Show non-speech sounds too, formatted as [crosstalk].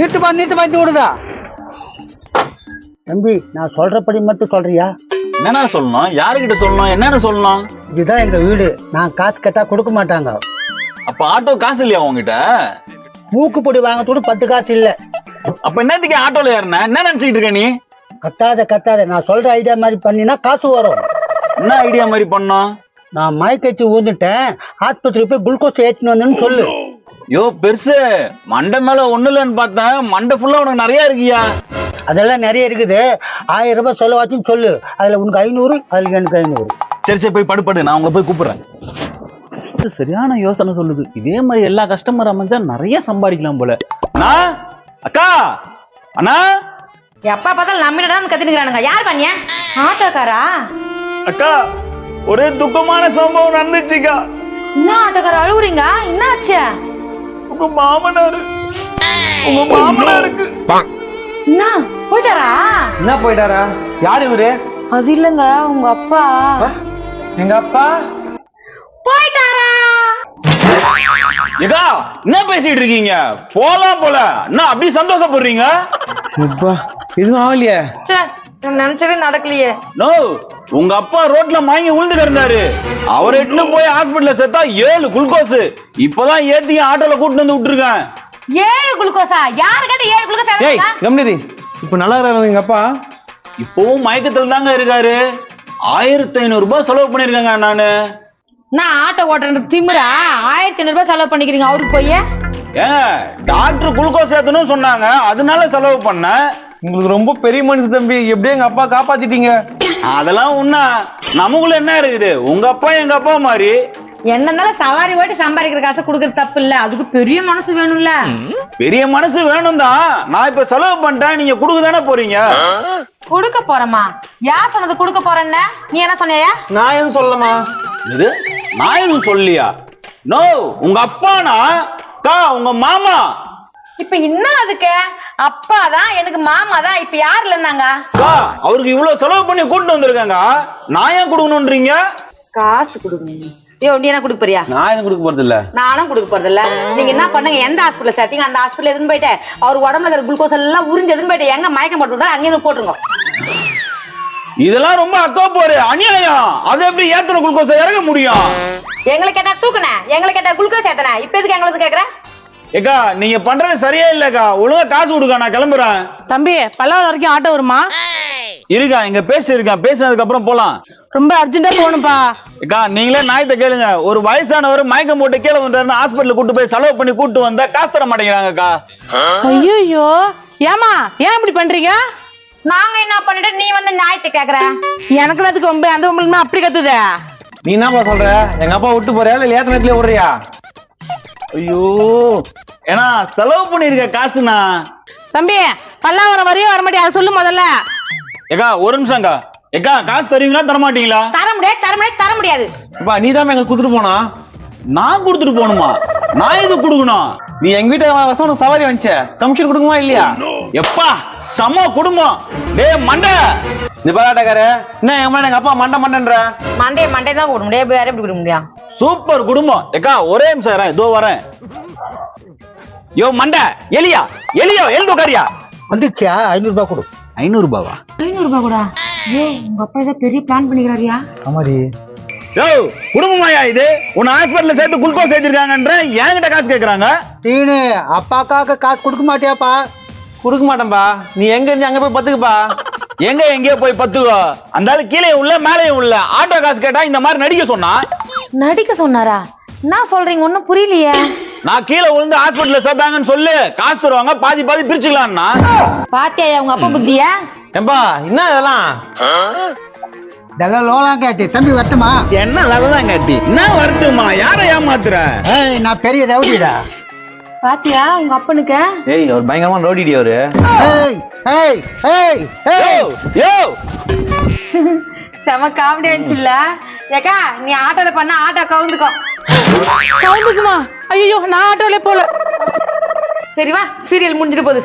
நிறுத்துப்பா நிறுத்துப்பா இந்த விடுதா தம்பி நான் சொல்றபடி மட்டும் சொல்றியா? என்னென்ன சொல்லணும்? யாருக்கிட்ட சொல்லணும்? என்னென்ன சொல்லணும்? இதுதான் எங்க வீடு. நான் காசு கேட்டா கொடுக்க மாட்டாங்க. அப்ப ஆட்டோ காசு இல்லையா உங்ககிட்ட மூக்கு பொடி வாங்கத்தோடு பத்து காசு இல்ல. அப்ப என்னத்துக்கு ஆட்டோல ஏறின? என்ன நினைச்சிட்டு இருக்க நீ? கத்தாத கத்தாத. நான் சொல்ற ஐடியா மாதிரி பண்ணினா காசு வரும். என்ன ஐடியா மாதிரி பண்ணோம்? நான் மயக்கச்சி ஊந்துட்டேன். ஆஸ்பத்திரி போய் குளுக்கோஸ் ஏற்றின்னு வந்தேன்னு சொல்லு. யோ பெருசு. மண்டை மேல ஒண்ணு இல்லைன்னு பார்த்தேன் மண்டை ஃபுல்லா உனக்கு நிறைய இருக்கியா? அதெல்லாம் நிறைய இருக்குது. ஆயிரம் ரூபாய் செலவாச்சுன்னு சொல்லு. அதுல உனக்கு ஐநூறு அதுல எனக்கு ஐநூறு. சரி சரி போய் படுப்படு நான் உங்களை போய் கூப்பிடுறேன். இது சரியான யோசனை சொல்லுது. இதே மாதிரி எல்லா கஸ்டமர் அமைஞ்சா நிறைய சம்பாதிக்கலாம் போல. அண்ணா? அக்கா? அண்ணா? எப்ப பார்த்தாலும் நம்மிடம் கத்தினுக்கிறானுங்க யார் பண்ணிய? ஆட்டோக்காரா? அக்கா ஒரே துக்கமான சம்பவம் நடந்துச்சுக்கா. என்ன ஆட்டோக்காரா அழுகுறீங்க? என்ன ஆச்சு? உங்க மாமனாரு. உங்க மாமனாருக்கு. என்ன போயிட்டாரா? என்ன போயிட்டாரா? யார் இவரு? அது இல்லங்க உங்க அப்பா. எங்க அப்பா? போயிட்டாரா? ஏக்கா என்ன பேசிட்டு இருக்கீங்க? போலாம் போல. என்ன அப்படி சந்தோஷப்படுறீங்க? அப்பா இதுவும் ஆகலையே? ச்சே, நான் நினைச்சதே நடக்கலையே. நோ உங்க அப்பா ரோட்ல மயங்கி விழுந்து கிடந்தாரு. அவரை எட்டுன்னு போய் ஹாஸ்பிடல்ல செத்தா ஏழு குளுக்கோஸ் இப்பதான் ஏத்தி ஆட்டோல கூட்டிட்டு வந்து விட்டுருக்கேன். ஏழு குளுக்கோஸா யாரு கேட்ட ஏழு குளுக்கோஸ் ஏய் கம்னிரி இப்ப நல்லா இருக்கிறாங்க எங்க அப்பா. இப்பவும் மயக்கத்துல தாங்க இருக்காரு. ஆயிரத்தி ஐநூறு ரூபாய் செலவு பண்ணிருக்கேங்க நானு. நான் ஆட்டோ ஓட்டுறது திமிரா? ஆயிரத்தி ஐநூறு ரூபாய் செலவு பண்ணிக்கிறீங்க அவருக்கு போய்? ஏங்க டாக்டர் குளுக்கோஸ் ஏத்தணும்னு சொன்னாங்க. அதனால செலவு பண்ணேன். உங்களுக்கு ரொம்ப பெரிய மனுஷ தம்பி. எப்படியும் எங்க அப்பா காப்பாத்திட்டீங்க. அதெல்லாம் உண்மை நமக்குள்ள என்ன இருக்குது? உங்க அப்பா எங்க அப்பா மாதிரி. என்ன இருந்தாலும் சவாரி ஓட்டி சம்பாதிக்கிற காசை கொடுக்கறது தப்பு இல்ல அதுக்கு பெரிய மனசு வேணும்ல. பெரிய மனசு வேணும் தான் நான் இப்ப செலவு பண்ணிட்டேன். நீங்க கொடுக்க தானே போறீங்க? கொடுக்க போறேமா யார் சொன்னது கொடுக்க போறேன்னு? நீ என்ன சொன்னியா? நான் எதுவும் சொல்லமா இது? நான் எதுவும் சொல்லியா நோ உங்க அப்பானா? கா உங்க மாமா? இப்ப என்ன அதுக்கு? அப்பா தான் எனக்கு மாமா தான் இப்ப யார் இல்லைன்னாங்க அவருக்கு இவ்வளவு செலவு பண்ணி கூட்டிட்டு வந்திருக்காங்க. நான் ஏன் கொடுக்கணும்ன்றீங்க காசு கொடுக்கணும் ஐயோ நீ என்ன கொடுக்க போறியா? நான் எதுவும் கொடுக்க போறது இல்ல நானும் கொடுக்க போறது இல்ல நீங்க என்ன பண்ணுங்க? எந்த ஹாஸ்பிட்டல் சேர்த்தீங்க? அந்த ஹாஸ்பிட்டல் எதுன்னு போயிட்டு அவர் உடம்புல இருக்கிற குளுக்கோஸ் எல்லாம் உறிஞ்சு எதுன்னு போயிட்டு எங்க மயக்கம் போட்டு வந்தாலும் அங்கேயும் போட்டுருங்க. இதெல்லாம் ரொம்ப அக்கா போரு அநியாயம். அது எப்படி ஏத்தன குளுக்கோஸை இறங்க முடியும்? எங்களை கேட்டா தூக்குனேன். எங்களை கேட்டா குளுக்கோஸ் ஏத்தனேன். இப்ப எதுக்கு எங்களுக்கு கேக்குற? ஏக்கா நீங்க பண்றது சரியே இல்லக்கா. ஒழுங்கா காசு கொடுக்கா நான் கிளம்புறேன். தம்பி பல்லாவரம் வரைக்கும் ஆட்டோ வருமா? இருக்கா இங்க பேசிட்டு இருக்கேன். பேசினதுக்கு அப்புறம் போலாம். ரொம்ப அர்ஜென்ட்டா போகணும்ப்பா அக்கா நீங்களே நாயத்தை கேளுங்க. ஒரு வயசானவர் மயக்கம் போட்டு கீழே வந்துட்டாருன்னு ஹாஸ்பிட்டல் கூட்டு போய் செலவு பண்ணி கூட்டு வந்தா காசு தர மாட்டேங்கிறாங்கக்கா ஐயோ ஏமா ஏன் இப்படி பண்றீங்க? நாங்க என்ன பண்ணிட்டு நீ வந்து நியாயத்தை கேக்குற? எனக்கு அதுக்கு ரொம்ப அந்த உங்களுக்கு அப்படி கத்துதே. நீ என்னப்பா சொல்ற? எங்க அப்பா விட்டு போறியா? இல்ல ஏத்த நேரத்துல விடுறியா ஐயோ. ஏன்னா செலவு பண்ணிருக்க காசுண்ணா தம்பி பல்லாவரம் வரையும் வர மாட்டியா? அதை சொல்லு முதல்ல. ஏக்கா ஒரு நிமிஷம்க்கா ஏக்கா காசு தருவீங்களா தர மாட்டீங்களா தர முடியாது தர முடியாது தர முடியாது. அப்பா நீ தான் எங்களுக்கு கொடுத்துட்டு போனா? நான் கொடுத்துட்டு போகணுமா? நான் எது கொடுக்கணும்? நீ எங்க வீட்டு வசம் உனக்கு சவாரி வந்துச்ச கமிஷன் கொடுக்குமா இல்லையா? எப்பா சம குடும்பம் டேய் மண்டை. இந்த பராட்டக்கார என்ன எங்க அம்மா எங்க அப்பா மண்டை மண்டன்ற? மண்டே மண்டே தான் கொடுக்க முடியாது வேற எப்படி கொடுக்க முடியும்? சூப்பர் குடும்பம். ஏக்கா ஒரே நிமிஷம் வரேன் இதோ வரேன். யோ மண்டை எலியா எலியோ எழுந்து உட்காரியா வந்துச்சியா ஐநூறு ரூபாய் கொடு. ஐநூறு ரூபாவா ஐநூறு ரூபாய் கூட? ஏ உங்க அப்பா ஏதோ பெரிய பிளான் பண்ணிக்கிறாரியா? ஆமாடி. யோ குடும்பமாயா இது? உன்னை ஹாஸ்பிட்டல்ல சேர்த்து குளுக்கோஸ் சேர்த்திருக்காங்கன்ற என்கிட்ட காசு கேக்குறாங்க. நீனு அப்பாக்காக காசு கொடுக்க மாட்டியாப்பா? கொடுக்க மாட்டேன்பா. நீ எங்க இருந்து அங்க போய் பத்துக்குப்பா? எங்க எங்கேயோ போய் பத்துக்கோ. அந்த ஆளு கீழே உள்ள மேலேயும் உள்ள. ஆட்டோ காசு கேட்டா இந்த மாதிரி நடிக்க சொன்னா? நடிக்க சொன்னாரா? என்ன சொல்றீங்க ஒண்ணும் புரியலையே. நான் கீழே விழுந்து ஹாஸ்பிட்டல்ல சேர்த்தாங்கன்னு சொல்லு. காசு தருவாங்க பாதி பாதி பிரிச்சுக்கலாம்னா. பாத்தியா உங்க அப்பா புத்திய? ஏம்பா என்ன இதெல்லாம்? இதெல்லாம் லோலாம் கேட்டு. தம்பி வரட்டுமா? என்ன நல்லதான் கேட்டி? என்ன வரட்டுமா? யாரை ஏமாத்துற? ஏய் நான் பெரிய ரவுடிடா. பாத்தியா உங்க அப்பனுக்கு? ஏய் அவர் பயங்கரமான ரோடிடி அவரு. ஏய் ஏய் ஏய் ஏய். யோ [laughs] செம காமெடி இருந்துச்சுல்ல ஏக்கா நீ ஆட்டோல பண்ண ஆட்டோ கவுந்துக்கோ கவுந்துக்குமா ஐயோ நான் ஆட்டோல போல. சரி வா. சீரியல் முடிஞ்சிட்டு போகுது.